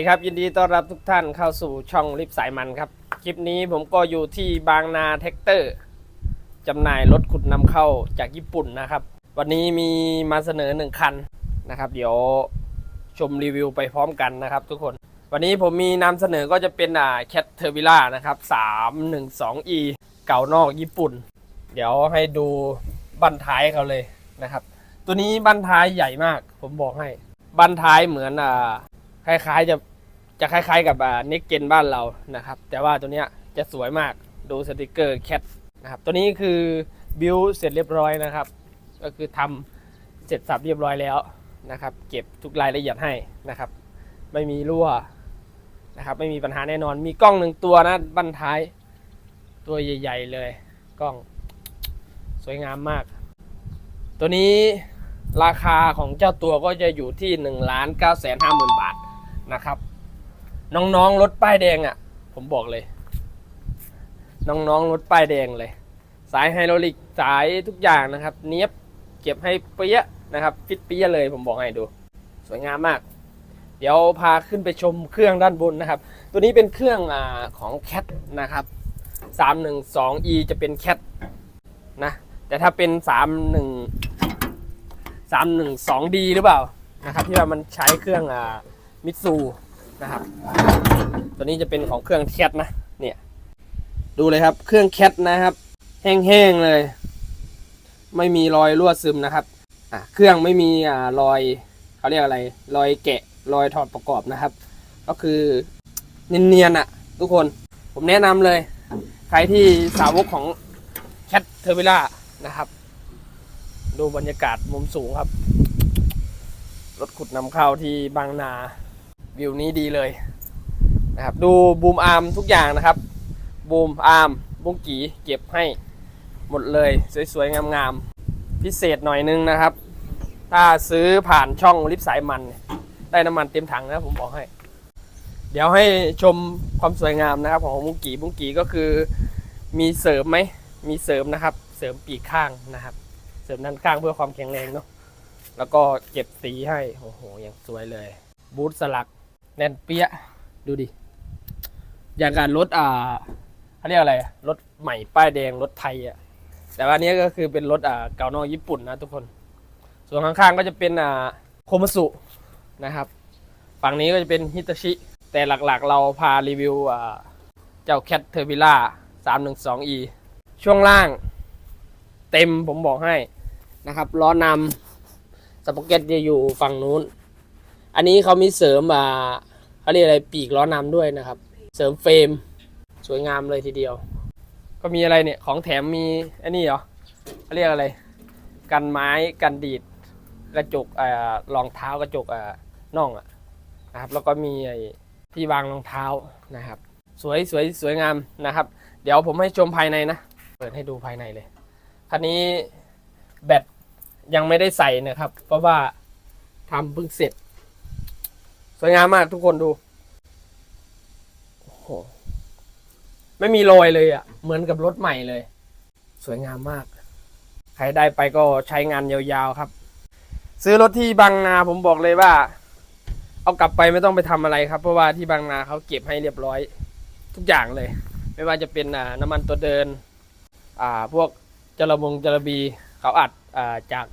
ดีครับ ยินดีต้อนรับทุกท่านเข้าสู่ช่องลิฟสายมันครับ คลิปนี้ผมก็อยู่ที่บางนาแท็กเตอร์จำหน่ายรถขุดนำเข้าจากญี่ปุ่นนะครับ วันนี้มีมาเสนอหนึ่งคันนะครับ เดี๋ยวชมรีวิวไปพร้อมกันนะครับ ทุกคน วันนี้ผมมีนำเสนอก็จะเป็นอ่าแคทเทอร์วิล่านะครับ 312e เก่านอกญี่ปุ่น เดี๋ยวให้ดูบันท้ายเขาเลยนะครับ ตัวนี้บันท้ายใหญ่มาก ผมบอกให้บันท้ายเหมือนอ่าคล้ายๆจะ จะคล้ายๆกับนิกเกนบ้านเรานะครับ แต่ว่าตัวเนี้ยจะสวยมากดูสติกเกอร์แคทนะครับตัวนี้คือบิวเสร็จเรียบร้อยนะครับ ก็คือทำเสร็จสับเรียบร้อยแล้วนะครับ เก็บทุกรายละเอียดให้นะครับ ไม่มีรั่วนะครับ ไม่มีปัญหาแน่นอน มีกล้องหนึ่งตัวนะบั้นท้าย ตัวใหญ่ ๆ เลย กล้อง สวยงามมาก ตัวนี้ราคาของเจ้าตัวก็จะอยู่ที่1นึ่งล้านเก้าแสนห้าหมื่นบาทนะครับ น้องๆรถป้ายแดงอะ่ะ ผมบอกเลย น้องๆรถป้ายแดงเลย สายไฮดรอลิกสายทุกอย่างนะครับ เนี้ยบเก็บให้เปี้ยะนะครับ ฟิตเปี้ยะเลยผมบอกให้ดู สวยงามมาก เดี๋ยวพาขึ้นไปชมเครื่องด้านบนนะครับ ตัวนี้เป็นเครื่องอของแคทนะครับ 312e จะเป็นแคทนะแต่ถ้าเป็น 31 312D หรือเปล่านะครับ ที่ว่ามันใช้เครื่องอมิตซู นะครับ ตัวนี้จะเป็นของเครื่องแคทนะ เนี่ย ดูเลยครับ เครื่องแคทนะครับ แห้งๆเลย ไม่มีรอยรั่วซึมนะครับ อะ เครื่องไม่มีอ่ารอยเขาเรียกอะไร รอยแกะ รอยถอดประกอบนะครับ ก็คือเนียนๆอะ ทุกคน ผมแนะนำเลย ใครที่สาวกของแคทเทอร์วิล่านะครับ ดูบรรยากาศมุมสูงครับ รถขุดนำเข้าที่บางนา วิวนี้ดีเลยนะครับดูบูมอาร์มทุกอย่างนะครับบูมอาร์มบุ้งกีเก็บให้หมดเลยสวยๆ งามๆ พิเศษหน่อยนึงนะครับ ถ้าซื้อผ่านช่องลิฟสายมัน ได้น้ำมันเต็มถังนะผมบอกให้ เดี๋ยวให้ชมความสวยงามนะครับของบุ้งกีบุ้งกีก็คือมีเสริมไหมมีเสริมนะครับ เสริมปีกข้างนะครับ เสริมด้านข้างเพื่อความแข็งแรงเนาะแล้วก็เก็บสีให้โอ้โหอย่างสวยเลย บูทสลัก แน่นเปี้ยดูดิ อย่างการรถอ่าเขาเรียกอะไรรถใหม่ป้ายแดงรถไทยอะแต่ว่าอันนี้ก็คือเป็นรถอ่าเก่านอกญี่ปุ่นนะทุกคน ส่วนข้างๆก็จะเป็นอ่าโคมัสุนะครับ ฝั่งนี้ก็จะเป็นฮิตาชิ แต่หลักๆ เราพารีวิวอ่าเจ้าแคทเทอร์วิล่า 312e ช่วงล่าง เต็มผมบอกให้นะครับล้อนำสปอกเก็ตจะอยู่ฝั่งนู้น อันนี้เขามีเสริมอ่า เขาเรียกอะไรปีกล้อนำด้วยนะครับ เสริมเฟรมสวยงามเลยทีเดียว ก็มีอะไรเนี่ยของแถมมีอันนี้เหรอเขาเรียกอะไร กันไม้กันดีดกระจกอ่ารองเท้ากระจกอ่าน่องอะนะครับแล้วก็มีไอ้ที่วางรองเท้านะครับ สวยสวยสวยงามนะครับ เดี๋ยวผมให้ชมภายในนะ เปิดให้ดูภายในเลยคันนี้แบตยังไม่ได้ใส่นะครับ เพราะว่าทำเพิ่งเสร็จ สวยงามมากทุกคนดู โอ้โห ไม่มีรอยเลยอะ่ะ เหมือนกับรถใหม่เลย สวยงามมาก ใครได้ไปก็ใช้งานยาวๆครับ ซื้อรถที่บางนาผมบอกเลยว่า เอากลับไปไม่ต้องไปทำอะไรครับ เพราะว่าที่บางนาเขาเก็บให้เรียบร้อย ทุกอย่างเลย ไม่ว่าจะเป็นน้ำมันตัวเดิน อ่า พวกจระบงจระบีเขาอัดอ่าจาก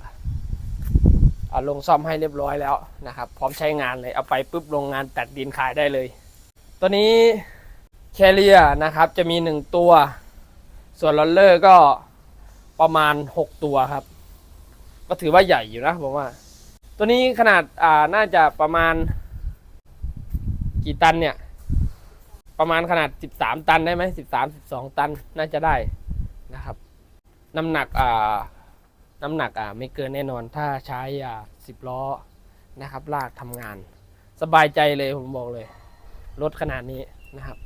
ลงซ่อมให้เรียบร้อยแล้วนะครับ พร้อมใช้งานเลยเอาไปปุ๊บโรงงานตัดดินขายได้เลย ตัวนี้แคเรียนะครับจะมีหนึ่งตัว ส่วนลอลเลอร์ก็ประมาณ 6 ตัวครับ ก็ถือว่าใหญ่อยู่นะผมว่า ตัวนี้ขนาดอ่าน่าจะประมาณกี่ตันเนี่ย ประมาณขนาด 13 ตันได้ไหม13 12 ตันน่าจะได้นะครับ น้ำหนักอ่า น้ำหนักอ่าไม่เกินแน่นอนถ้าใช้อ่า10ล้อนะครับ ลากทำงาน สบายใจเลยผมบอกเลย รถขนาดนี้นะครับ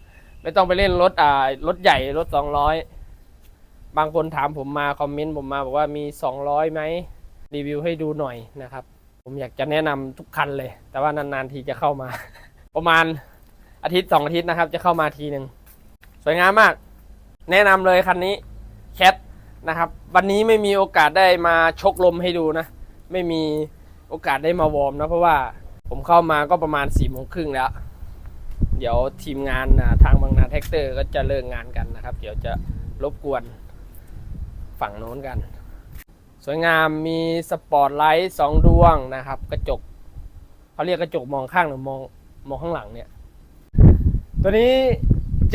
ไม่ต้องไปเล่นรถอ่ารถใหญ่รถ200บางคนถามผมมาคอมเมนต์ผมมาบอกว่ามี200ไหมรีวิวให้ดูหน่อยนะครับ ผมอยากจะแนะนำทุกคันเลย แต่ว่านานๆทีจะเข้ามา ประมาณอาทิตย์สองอาทิตย์นะครับ จะเข้ามาทีหนึ่งสวยงามมาก แนะนำเลยคันนี้แคท นะครับ วันนี้ไม่มีโอกาสได้มาชกลมให้ดูนะ ไม่มีโอกาสได้มาวอร์มนะ เพราะว่าผมเข้ามาก็ประมาณ4ี่โมงครึ่งแล้ว เดี๋ยวทีมงานทางบางนาแท็กเตอร์ก็จะเลิกงานกันนะครับ เดี๋ยวจะรบกวนฝั่งโน้นกัน สวยงามมีสปอตไลท์สองดวงนะครับ กระจกเขาเรียกกระจกมองข้างหรือมองมองข้างหลังเนี่ย ตัวนี้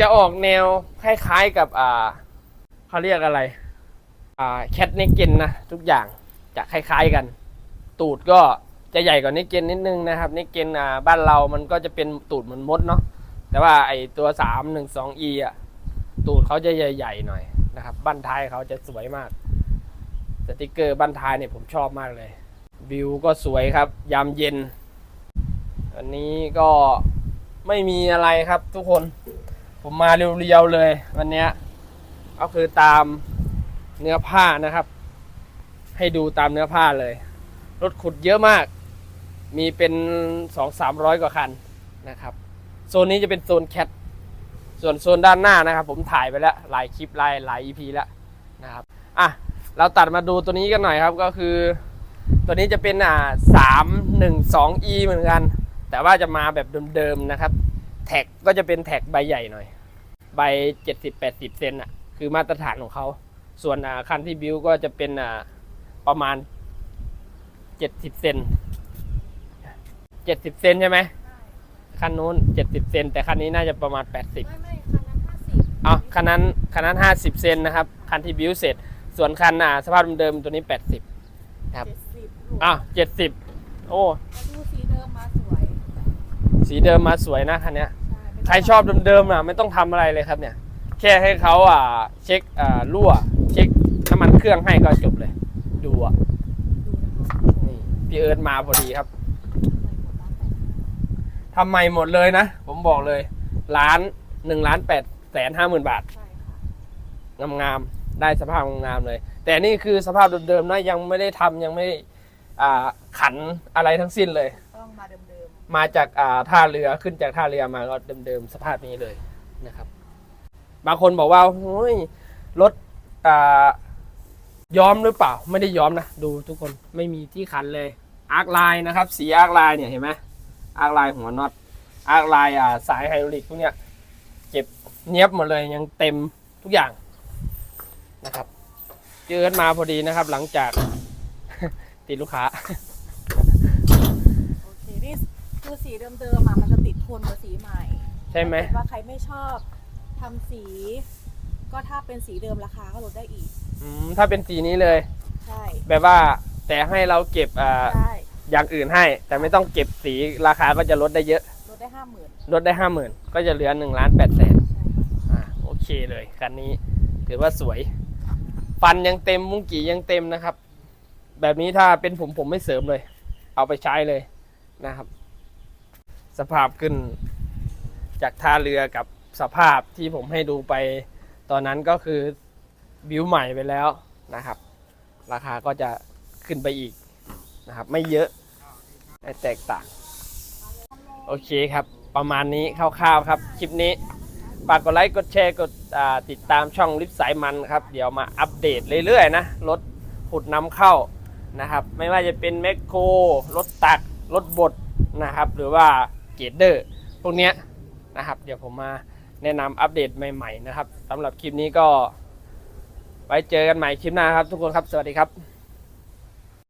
จะออกแนวคล้ายๆกับอ่าเขาเรียกอะไร แคทเนกเกนนะทุกอย่างจะคล้ายๆกัน ตูดก็จะใหญ่กว่าเนกเกนนิดนึงนะครับเนกเกนบ้านเรามันก็จะเป็นตูดเหมือนมดเนาะแต่ว่าไอตัว 3 1 2 e อะตูดเขาจะใหญ่ๆหน่อยนะครับบั้นท้ายเขาจะสวยมาก สติกเกอร์บั้นท้ายเนี่ยผมชอบมากเลย วิวก็สวยครับ ยามเย็นอันนี้ก็ไม่มีอะไรครับทุกคน ผมมาเรียวๆเลย วันเนี้ยก็คือตาม เนื้อผ้านะครับ ให้ดูตามเนื้อผ้าเลย รถขุดเยอะมาก มีเป็นสองสามร้อยกว่าคันนะครับ โซนนี้จะเป็นโซนแคทส่วนโซนด้านหน้านะครับ ผมถ่ายไปแล้ว หลายคลิปหลายหลาย EP แล้วนะครับอะเราตัดมาดูตัวนี้กันหน่อยครับก็คือ ตัวนี้จะเป็นอ่าสามหนึ่งสอง e เหมือนกัน แต่ว่าจะมาแบบเดิมๆนะครับ แท็กก็จะเป็นแท็กใบใหญ่หน่อย ใบเจ็ดสิบแปดสิบเซนอะ คือมาตรฐานของเขา ส่วนอ่าคันที่บิวก็จะเป็นอ่าประมาณเจ็ดสิบเซนเจ็ดสิบเซนใช่ไหมคันนู้นเจ็ดสิบเซน แต่คันนี้น่าจะประมาณแปดสิบไม่ไม่คันนั้นห้าสิบเอาคันนั้นคันนั้นห้าสิบเซนนะครับ คันที่บิวเสร็จ ส่วนคันอ่าสภาพเดิมๆตัวนี้แปดสิบครับเจ็ดสิบลูกอ้าวเจ็ดสิบโอ้มาดูสีเดิมมาสวย สีเดิมมาสวยนะคันเนี้ยใช่ไม่ใครชอบเดิมๆอะไม่ต้องทำอะไรเลยครับเนี่ย แค่ให้เขาอ่าเช็คอ่ารั่วเช็ค น้ำมันเครื่องให้ก็จบเลย ดูอะดูนะคะนี่พี่เอิร์ธมาพอดีครับทำไมหมดร้านแต่ทำใหม่หมดเลยนะ ผมบอกเลยล้านหนึ่งล้านแปดแสนห้าหมื่นบาทใช่ค่ะงามๆได้สภาพงามๆเลย แต่นี่คือสภาพเดิมๆนะยังไม่ได้ทำยังไม่ได้อ่าขันอะไรทั้งสิ้นเลยต้องมาเดิมมาจากอ่าท่าเรือขึ้นจากท่าเรือมาก็เดิมๆสภาพนี้เลยนะครับ บางคนบอกว่าโอ้ยรถอ่า ย้อมหรือเปล่า ไม่ได้ย้อมนะ ดูทุกคนไม่มีที่ขันเลยอาร์คไลน์นะครับ สีอาร์คไลน์เนี่ยเห็นไหมอาร์คไลน์หัวน็อตอาร์คไลน์อ่าสายไฮดรอลิกพวกเนี้ยเก็บเนียบหมดเลยยังเต็มทุกอย่างนะครับเจอกันมาพอดีนะครับ หลังจากติดลูกค้าๆโอเคนี่คือสีเดิมๆมามันจะติดทนกับสีใหม่ ใช่ไหมถ้าเกิดว่าใครไม่ชอบทำสี ก็ถ้าเป็นสีเดิมราคาก็ลดได้อีก อืมถ้าเป็นสีนี้เลย ใช่แบบว่าแต่ให้เราเก็บอ่าได้อย่างอื่นให้ แต่ไม่ต้องเก็บสีราคาก็จะลดได้เยอะ ลดได้ห้าหมื่นลดได้ห้าหมื่นก็จะเหลือหนึ่งล้านแปดแสนใช่ค่ะอ่าโอเคเลยคันนี้ ถือว่าสวย ฟันยังเต็มมุ้งกี่ยังเต็มนะครับ แบบนี้ถ้าเป็นผมผมไม่เสริมเลย เอาไปใช้เลยนะครับ สภาพขึ้น จากท่าเรือกับสภาพที่ผมให้ดูไป ตอนนั้นก็คือ บิวใหม่ไปแล้วนะครับ ราคาก็จะขึ้นไปอีกนะครับ ไม่เยอะไม่แตกต่าง โอเคครับ ประมาณนี้คร่าวๆครับ คลิปนี้ฝากกดไลค์กดแชร์กดติดตามช่องลิฟสายมันครับ เดี๋ยวมาอัปเดตเรื่อยๆนะรถขุดนำเข้านะครับ ไม่ว่าจะเป็นแมคโครรถตักรถบดนะครับ หรือว่าเกรดเดอร์พวกเนี้ยนะครับ เดี๋ยวผมมาแนะนำอัปเดตใหม่ ๆ นะครับสำหรับคลิปนี้ก็ ไว้เจอกันใหม่คลิปหน้าครับทุกคนครับ สวัสดีครับ